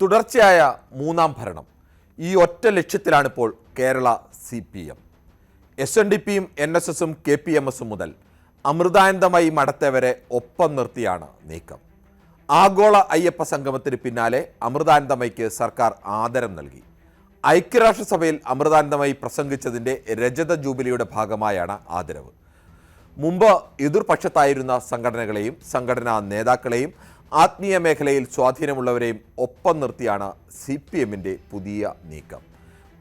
തുടർച്ചയായ മൂന്നാം ഭരണം. ഈ ഒറ്റ ലക്ഷ്യത്തിലാണിപ്പോൾ Kerala C P M. S N D പിയും എൻ എസ് എസും കെ പി എം എസും മുതൽ അമൃതാനന്ദമായി മടത്തവരെ ഒപ്പം നിർത്തിയാണ് നീക്കം. ആഗോള അയ്യപ്പ സംഗമത്തിന് പിന്നാലെ അമൃതാനന്ദമയ്ക്ക് സർക്കാർ ആദരം നൽകി. ഐക്യരാഷ്ട്രസഭയിൽ അമൃതാനന്ദമായി പ്രസംഗിച്ചതിന്റെ രജത ജൂബിലിയുടെ ഭാഗമായാണ് ആദരവ്. മുമ്പ് എതിർപക്ഷത്തായിരുന്ന സംഘടനകളെയും സംഘടനാ നേതാക്കളെയും ആത്മീയ മേഖലയിൽ സ്വാധീനമുള്ളവരെയും ഒപ്പം നിർത്തിയാണ് സി പി എമ്മിന്റെ പുതിയ നീക്കം.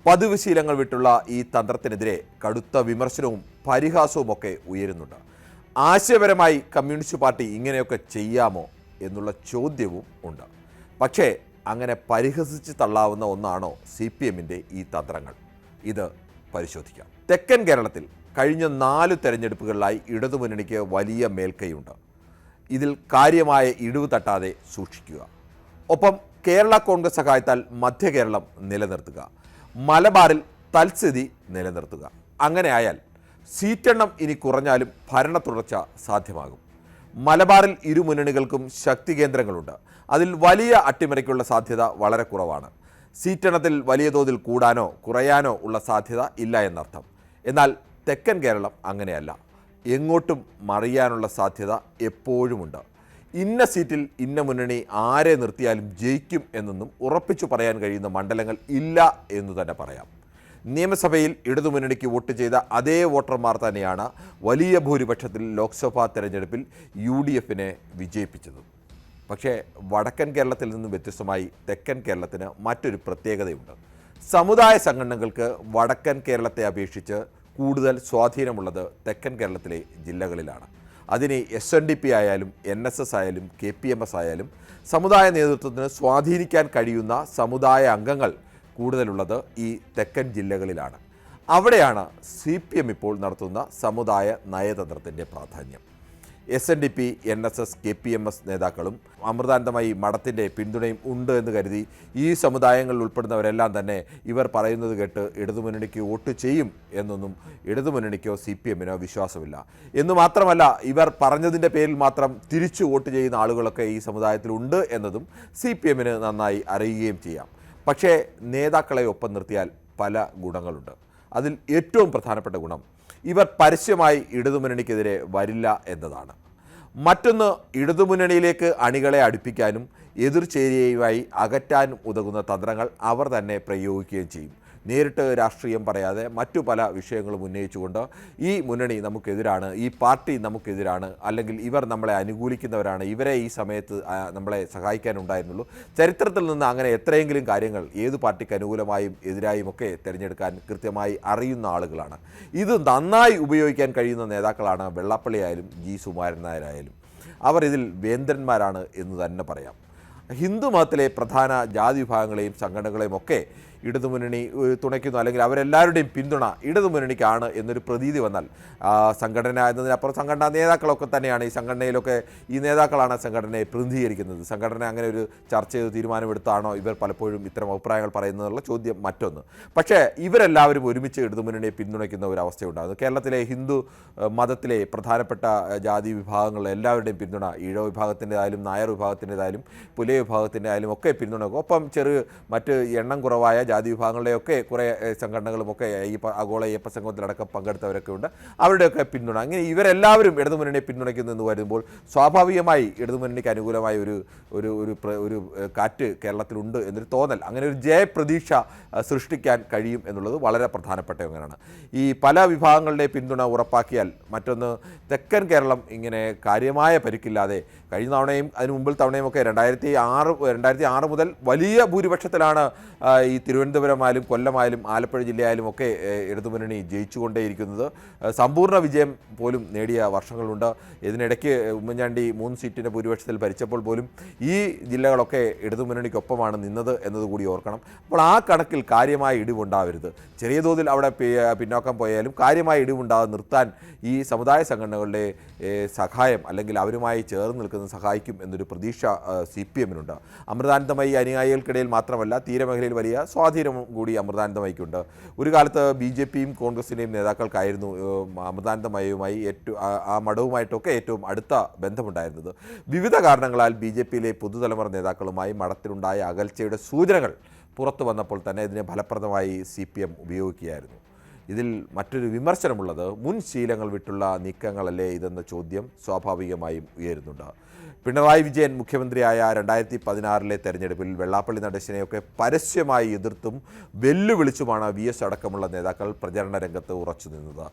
പതിവ് ശീലങ്ങൾ വിട്ടുള്ള ഈ തന്ത്രത്തിനെതിരെ കടുത്ത വിമർശനവും പരിഹാസവും ഒക്കെ ഉയരുന്നുണ്ട്. ആശയപരമായി കമ്മ്യൂണിസ്റ്റ് പാർട്ടി ഇങ്ങനെയൊക്കെ ചെയ്യാമോ എന്നുള്ള ചോദ്യവും ഉണ്ട്. പക്ഷേ അങ്ങനെ പരിഹസിച്ച് തള്ളാവുന്ന ഒന്നാണോ സി പി എമ്മിന്റെ ഈ തന്ത്രങ്ങൾ? ഇത് പരിശോധിക്കാം. തെക്കൻ കേരളത്തിൽ കഴിഞ്ഞ നാല് തെരഞ്ഞെടുപ്പുകളിലായി ഇടതുമുന്നണിക്ക് വലിയ മേൽക്കൈയുണ്ട്. ഇതിൽ കാര്യമായ ഇടിവ് തട്ടാതെ സൂക്ഷിക്കുക. ഒപ്പം കേരള കോൺഗ്രസ് സഹായത്താൽ മധ്യ കേരളം നിലനിർത്തുക. മലബാറിൽ തൽസ്ഥിതി നിലനിർത്തുക. അങ്ങനെയായാൽ സീറ്റെണ്ണം ഇനി കുറഞ്ഞാലും ഭരണ തുടർച്ച സാധ്യമാകും. മലബാറിൽ ഇരു മുന്നണികൾക്കും ശക്തി കേന്ദ്രങ്ങളുണ്ട്. അതിൽ വലിയ അട്ടിമറിക്കുള്ള സാധ്യത വളരെ കുറവാണ്. സീറ്റെണ്ണത്തിൽ വലിയ തോതിൽ കൂടാനോ കുറയാനോ ഉള്ള സാധ്യത ഇല്ല എന്നർത്ഥം. എന്നാൽ തെക്കൻ കേരളം അങ്ങനെയല്ല. എങ്ങോട്ടും മറിയാനുള്ള സാധ്യത എപ്പോഴുമുണ്ട്. ഇന്ന സീറ്റിൽ ഇന്ന മുന്നണി ആരെ നിർത്തിയാലും ജയിക്കും എന്നൊന്നും ഉറപ്പിച്ചു പറയാൻ കഴിയുന്ന മണ്ഡലങ്ങൾ ഇല്ല എന്ന് തന്നെ പറയാം. നിയമസഭയിൽ ഇടതുമുന്നണിക്ക് വോട്ട് ചെയ്ത അതേ വോട്ടർമാർ തന്നെയാണ് വലിയ ഭൂരിപക്ഷത്തിൽ ലോക്സഭാ തെരഞ്ഞെടുപ്പിൽ യു ഡി എഫിനെ വിജയിപ്പിച്ചത്. പക്ഷേ വടക്കൻ കേരളത്തിൽ നിന്നും വ്യത്യസ്തമായി തെക്കൻ കേരളത്തിന് മറ്റൊരു പ്രത്യേകതയുണ്ട്. സമുദായ സംഘടനകൾക്ക് വടക്കൻ കേരളത്തെ അപേക്ഷിച്ച് കൂടുതൽ സ്വാധീനമുള്ളത് തെക്കൻ കേരളത്തിലെ ജില്ലകളിലാണ്. അതിന് എസ് എൻ ഡി പി ആയാലും എൻ എസ് എസ് ആയാലും കെ പി എം എസ് ആയാലും സമുദായ നേതൃത്വത്തിന് സ്വാധീനിക്കാൻ കഴിയുന്ന സമുദായ അംഗങ്ങൾ കൂടുതലുള്ളത് ഈ തെക്കൻ ജില്ലകളിലാണ്. അവിടെയാണ് സി പി എം ഇപ്പോൾ നടത്തുന്ന സമുദായ നയതന്ത്രത്തിന്റെ പ്രാധാന്യം. S N D P N S S K P M S നേതാക്കളും അമൃതാനന്ദമായി മഠത്തിന്റെ പിന്തുണയും ഉണ്ട് എന്ന് കരുതി ഈ സമുദായങ്ങളിൽ ഉൾപ്പെടുന്നവരെല്ലാം തന്നെ ഇവർ പറയുന്നത് കേട്ട് ഇടതുമുന്നണിക്ക് വോട്ട് ചെയ്യും എന്നൊന്നും ഇടതുമുന്നണിക്കോ സി പി എമ്മിനോ വിശ്വാസമില്ല. എന്ന് മാത്രമല്ല ഇവർ പറഞ്ഞതിന്റെ പേരിൽ മാത്രം തിരിച്ചു വോട്ട് ചെയ്യുന്ന ആളുകളൊക്കെ ഈ സമുദായത്തിലുണ്ട് എന്നതും സി പി എമ്മിന് നന്നായി അറിയുകയും ചെയ്യാം. പക്ഷേ നേതാക്കളെ ഒപ്പം നിർത്തിയാൽ പല ഗുണങ്ങളുണ്ട്. അതിൽ ഏറ്റവും പ്രധാനപ്പെട്ട ഗുണം ഇവർ പരസ്യമായി ഇടതുമുന്നണിക്കെതിരെ വരില്ല എന്നതാണ്. മറ്റൊന്ന് ഇടതുമുന്നണിയിലേക്ക് അണികളെ അടുപ്പിക്കാനും എതിർചേരിയുമായി അകറ്റാനും ഉതകുന്ന തന്ത്രങ്ങൾ അവർ തന്നെ പ്രയോഗിക്കുകയും ചെയ്യും. നേരിട്ട് രാഷ്ട്രീയം പറയാതെ മറ്റു പല വിഷയങ്ങളും ഉന്നയിച്ചുകൊണ്ട് ഈ മുന്നണി നമുക്കെതിരാണ് ഈ പാർട്ടി നമുക്കെതിരാണ് അല്ലെങ്കിൽ ഇവർ നമ്മളെ അനുകൂലിക്കുന്നവരാണ് ഇവരെ ഈ സമയത്ത് നമ്മളെ സഹായിക്കാനുണ്ടായിരുന്നുള്ളൂ. ചരിത്രത്തിൽ നിന്ന് അങ്ങനെ എത്രയെങ്കിലും കാര്യങ്ങൾ ഏത് പാർട്ടിക്ക് അനുകൂലമായും എതിരായും ഒക്കെ തിരഞ്ഞെടുക്കാൻ കൃത്യമായി അറിയുന്ന ആളുകളാണ്. ഇത് നന്നായി ഉപയോഗിക്കാൻ കഴിയുന്ന നേതാക്കളാണ് വെള്ളാപ്പള്ളി ആയാലും ജി സുമാരൻ നായരായാലും അവർ ഇതിൽ വേന്ദ്രന്മാരാണ് എന്ന് തന്നെ പറയാം. ഹിന്ദു മതത്തിലെ പ്രധാന ജാതി വിഭാഗങ്ങളെയും സംഘടനകളെയും ഒക്കെ ഇടതുമുന്നണി തുണയ്ക്കുന്നു. അല്ലെങ്കിൽ അവരെല്ലാവരുടെയും പിന്തുണ ഇടതുമുന്നണിക്കാണ് എന്നൊരു പ്രതീതി വന്നാൽ സംഘടന എന്നതിനപ്പുറം സംഘടനാ നേതാക്കളൊക്കെ തന്നെയാണ് ഈ സംഘടനയിലൊക്കെ ഈ നേതാക്കളാണ് സംഘടനയെ പ്രതിനിധീകരിക്കുന്നത്. സംഘടന അങ്ങനെ ഒരു ചർച്ച ചെയ്ത് തീരുമാനമെടുത്താണോ? ഇവർ പലപ്പോഴും ഇത്തരം അഭിപ്രായങ്ങൾ പറയുന്നതെന്നുള്ള ചോദ്യം മറ്റൊന്ന്. പക്ഷേ ഇവരെല്ലാവരും ഒരുമിച്ച് ഇടതുമുന്നണിയെ പിന്തുണയ്ക്കുന്ന ഒരു അവസ്ഥയുണ്ടാകുന്നു. കേരളത്തിലെ ഹിന്ദു മതത്തിലെ പ്രധാനപ്പെട്ട ജാതി വിഭാഗങ്ങളിലെ എല്ലാവരുടെയും പിന്തുണ ഈഴവ വിഭാഗത്തിന്റെതായാലും നായർ വിഭാഗത്തിന്റെതായാലും പുലയ വിഭാഗത്തിന്റെ ആയാലും ഒക്കെ പിന്തുണക്കും ഒപ്പം ചെറു മറ്റ് എണ്ണം കുറവായ ജാതി വിഭാഗങ്ങളുടെയൊക്കെ കുറേ സംഘടനകളുമൊക്കെ ഈ ആഗോള അയ്യപ്പ സംഘത്തിലടക്കം പങ്കെടുത്തവരൊക്കെ ഉണ്ട് അവരുടെയൊക്കെ പിന്തുണ അങ്ങനെ ഇവരെല്ലാവരും ഇടതുമുന്നണിയെ പിന്തുണയ്ക്കുന്നു എന്ന് വരുമ്പോൾ സ്വാഭാവികമായി ഇടതുമുന്നണിക്ക് അനുകൂലമായ ഒരു ഒരു ഒരു ഒരു കാറ്റ് കേരളത്തിലുണ്ട് എന്നൊരു തോന്നൽ അങ്ങനെ ഒരു ജയപ്രതീക്ഷ സൃഷ്ടിക്കാൻ കഴിയും എന്നുള്ളത് വളരെ പ്രധാനപ്പെട്ട ഒന്നാണ്. ഈ പല വിഭാഗങ്ങളുടെ പിന്തുണ ഉറപ്പാക്കിയാൽ മറ്റൊന്ന് തെക്കൻ കേരളം ഇങ്ങനെ കാര്യമായ പരിക്കില്ലാതെ കഴിഞ്ഞ തവണയും അതിന് മുമ്പിൽ തവണയും ഒക്കെ രണ്ടായിരത്തി ആറ് രണ്ടായിരത്തി ആറ് മുതൽ വലിയ ഭൂരിപക്ഷത്തിലാണ് ഈ തിരുവനന്തപുരമായാലും കൊല്ലമായാലും ആലപ്പുഴ ജില്ലയായാലും ഒക്കെ ഇടതുമുന്നണി ജയിച്ചുകൊണ്ടേയിരിക്കുന്നത്. സമ്പൂർണ വിജയം പോലും നേടിയ വർഷങ്ങളുണ്ട്. ഇതിനിടയ്ക്ക് ഉമ്മൻചാണ്ടി മൂന്ന് സീറ്റിന്റെ ഭൂരിപക്ഷത്തിൽ ഭരിച്ചപ്പോൾ പോലും ഈ ജില്ലകളൊക്കെ ഇടതുമുന്നണിക്കൊപ്പമാണ് നിന്നത് എന്നതുകൂടി ഓർക്കണം. അപ്പോൾ ആ കണക്കിൽ കാര്യമായ ഇടിവുണ്ടാവരുത്. ചെറിയ തോതിൽ അവിടെ പിന്നോക്കം പോയാലും കാര്യമായ ഇടിവുണ്ടാകാതെ നിർത്താൻ ഈ സമുദായ സംഘടനകളുടെ സഹായം അല്ലെങ്കിൽ അവരുമായി ചേർന്ന് നിൽക്കുന്നത് സഹായിക്കും എന്നൊരു പ്രതീക്ഷ സി പി എമ്മിനുണ്ട്. അമൃതാനന്ദമായി അനുയായികൾക്കിടയിൽ മാത്രമല്ല തീരമേഖലയിൽ വലിയ സ്വാ സ്വാധീനം കൂടി അമൃതാനന്ദമയ്ക്കുണ്ട്. ഒരു കാലത്ത് ബി ജെ പിയും കോൺഗ്രസിന്റെയും നേതാക്കൾക്കായിരുന്നു അമൃതാനന്ദമയുമായി ഏറ്റവും ആ മഠവുമായിട്ടൊക്കെ ഏറ്റവും അടുത്ത ബന്ധമുണ്ടായിരുന്നത്. വിവിധ കാരണങ്ങളാൽ ബി ജെ പിയിലെ പുതുതലമുറ നേതാക്കളുമായി മഠത്തിലുണ്ടായ അകൽച്ചയുടെ സൂചനകൾ പുറത്തു വന്നപ്പോൾ തന്നെ ഇതിനെ ഫലപ്രദമായി സി പി എം ഉപയോഗിക്കുകയായിരുന്നു. ഇതിൽ മറ്റൊരു വിമർശനമുള്ളത് മുൻ ശീലങ്ങൾ വിട്ടുള്ള നീക്കങ്ങളല്ലേ ഇതെന്ന ചോദ്യം സ്വാഭാവികമായും ഉയരുന്നുണ്ട്. പിണറായി വിജയൻ മുഖ്യമന്ത്രിയായ രണ്ടായിരത്തി പതിനാറിലെ തെരഞ്ഞെടുപ്പിൽ വെള്ളാപ്പള്ളി നടേശനെയൊക്കെ പരസ്യമായി എതിർത്തും വെല്ലുവിളിച്ചുമാണ് വി എസ് അടക്കമുള്ള നേതാക്കൾ പ്രചരണ രംഗത്ത് ഉറച്ചു നിന്നത്.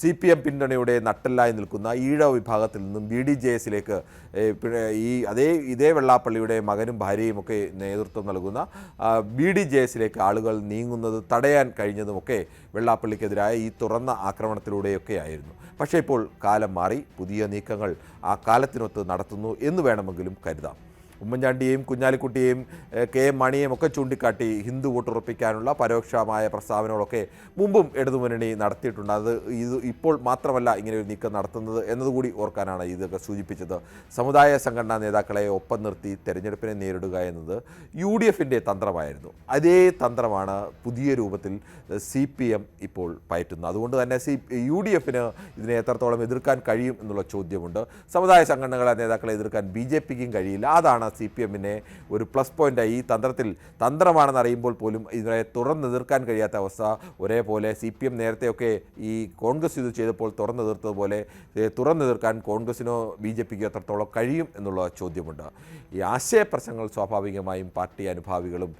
സി പി എം പിന്തുണയുടെ നട്ടെല്ലായി നിൽക്കുന്ന ഈഴവ വിഭാഗത്തിൽ നിന്നും ബി ഡി ജെ എസിലേക്ക് ഈ അതേ ഇതേ വെള്ളാപ്പള്ളിയുടെ മകനും ഭാര്യയുമൊക്കെ നേതൃത്വം നൽകുന്ന ബി ഡി ജെ എസിലേക്ക് ആളുകൾ നീങ്ങുന്നത് തടയാൻ കഴിഞ്ഞതുമൊക്കെ വെള്ളാപ്പള്ളിക്കെതിരായ ഈ തുറന്ന ആക്രമണത്തിലൂടെയൊക്കെ ആയിരുന്നു പക്ഷേ ഇപ്പോൾ കാലം മാറി പുതിയ നീക്കങ്ങൾ ആ കാലത്തിനൊത്ത് നടത്തുന്നു എന്ന് വേണമെങ്കിലും കരുതാം. ഉമ്മൻചാണ്ടിയെയും കുഞ്ഞാലിക്കുട്ടിയെയും കെ എം മണിയെയും ഒക്കെ ചൂണ്ടിക്കാട്ടി ഹിന്ദു വോട്ടുറപ്പിക്കാനുള്ള പരോക്ഷമായ പ്രസ്താവനകളൊക്കെ മുമ്പും ഇടതുമുന്നണി നടത്തിയിട്ടുണ്ട്. അത് ഇത് ഇപ്പോൾ മാത്രമല്ല ഇങ്ങനെ ഒരു നീക്കം നടത്തുന്നത് എന്നതുകൂടി ഓർക്കാനാണ് ഇതൊക്കെ സൂചിപ്പിച്ചത്. സമുദായ സംഘടനാ നേതാക്കളെ ഒപ്പം നിർത്തി തെരഞ്ഞെടുപ്പിനെ നേരിടുക എന്നത് യു ഡി എഫിന്റെ തന്ത്രമായിരുന്നു. അതേ തന്ത്രമാണ് പുതിയ രൂപത്തിൽ സി പി എം ഇപ്പോൾ പയറ്റുന്നത്. അതുകൊണ്ട് തന്നെ സി യു ഡി എഫിന് ഇതിനെ എത്രത്തോളം എതിർക്കാൻ കഴിയും എന്നുള്ള ചോദ്യമുണ്ട്. സമുദായ സംഘടനകളെ നേതാക്കളെ എതിർക്കാൻ ബി ജെ പിക്കും കഴിയില്ല. അതാണ് സി പി എമ്മിനെ ഒരു പ്ലസ് പോയിന്റായി ഈ തന്ത്രത്തിൽ തന്ത്രമാണെന്ന് അറിയുമ്പോൾ പോലും ഇതിനെ തുറന്നെതിർക്കാൻ കഴിയാത്ത അവസ്ഥ. ഒരേപോലെ സി പി എം നേരത്തെയൊക്കെ ഈ കോൺഗ്രസ് ഇത് ചെയ്തപ്പോൾ തുറന്നെതിർത്തതുപോലെ തുറന്നെതിർക്കാൻ കോൺഗ്രസിനോ ബി ജെ പിക്കോ എത്രത്തോളം കഴിയും എന്നുള്ള ചോദ്യമുണ്ട്. ഈ ആശയപ്രശ്നങ്ങൾ സ്വാഭാവികമായും പാർട്ടി അനുഭാവികളും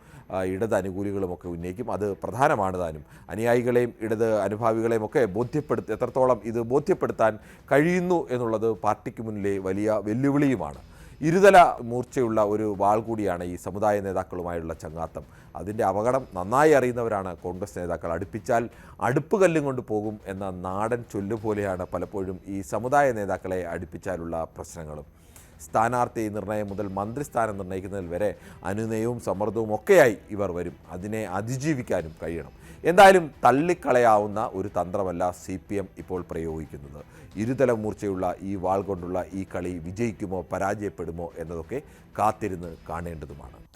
ഇടത് അനുകൂലികളുമൊക്കെ ഉന്നയിക്കും. അത് പ്രധാനമാണ് താനും. അനുയായികളെയും ഇടത് അനുഭാവികളെയും ഒക്കെ ബോധ്യപ്പെടുത്തി എത്രത്തോളം ഇത് ബോധ്യപ്പെടുത്താൻ കഴിയുന്നു എന്നുള്ളത് പാർട്ടിക്ക് മുന്നിലെ വലിയ വെല്ലുവിളിയുമാണ്. ഇരുതല മൂർച്ചയുള്ള ഒരു വാൾ കൂടിയാണ് ഈ സമുദായ നേതാക്കളുമായുള്ള ചങ്ങാത്തം. അതിന്റെ അപകടം നന്നായി അറിയുന്നവരാണ് കോൺഗ്രസ് നേതാക്കൾ. അടുപ്പിച്ചാൽ അടുപ്പ് കല്ലും കൊണ്ട് പോകും എന്ന നാടൻ ചൊല്ലുപോലെയാണ് പലപ്പോഴും ഈ സമുദായ നേതാക്കളെ അടുപ്പിച്ചാലുള്ള പ്രശ്നങ്ങളും. സ്ഥാനാർത്ഥി നിർണയം മുതൽ മന്ത്രിസ്ഥാനം നിർണയിക്കുന്നതിൽ വരെ അനുനയവും സമ്മർദ്ദവും ഒക്കെയായി ഇവർ വരും. അതിനെ അതിജീവിക്കാനും കഴിയണം. എന്തായാലും തള്ളിക്കളയാവുന്ന ഒരു തന്ത്രമല്ല സി പി എം ഇപ്പോൾ പ്രയോഗിക്കുന്നത്. ഇരുതല മൂർച്ചയുള്ള ഈ വാൾ കൊണ്ടുള്ള ഈ കളി വിജയിക്കുമോ പരാജയപ്പെടുമോ എന്നതൊക്കെ കാത്തിരുന്ന് കാണേണ്ടതുമാണ്.